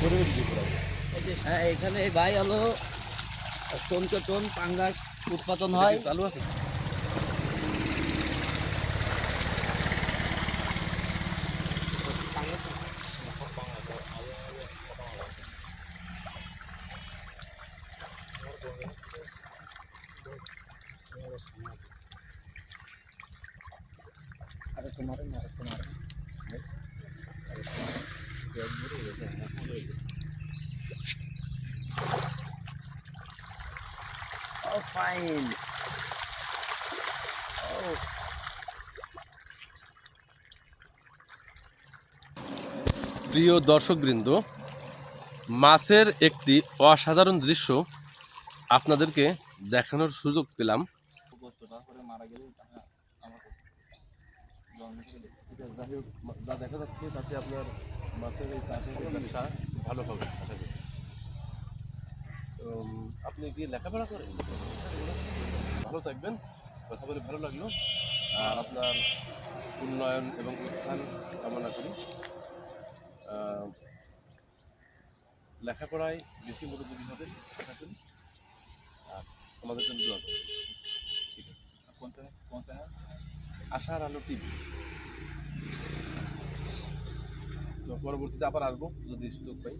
করে হয়। এখানে ভাই হলো চঞ্চটন পাঙ্গাস উৎপাদন হয়। চালু আছে? তোমার। Oh, fine. Oh. প্রিয় দর্শকবৃন্দ মাছের একটি অসাধারণ দৃশ্য আপনাদেরকে দেখানোর সুযোগ পেলাম যা দেখা যাচ্ছে তাতে আপনার মাছের ভালো হবে আশা করি আপনি কি লেখাপড়া করেন ভালো থাকবেন কথা বলে ভালো লাগল আর আপনার উন্নয়ন এবং উত্থান কামনা করি লেখাপড়ায় বেশি মনোযোগী হবেন, আশা আর আমাদের জন্য আশার আলো টিভি। তো পরবর্তীতে আবার আসব যদি সুযোগ পাই।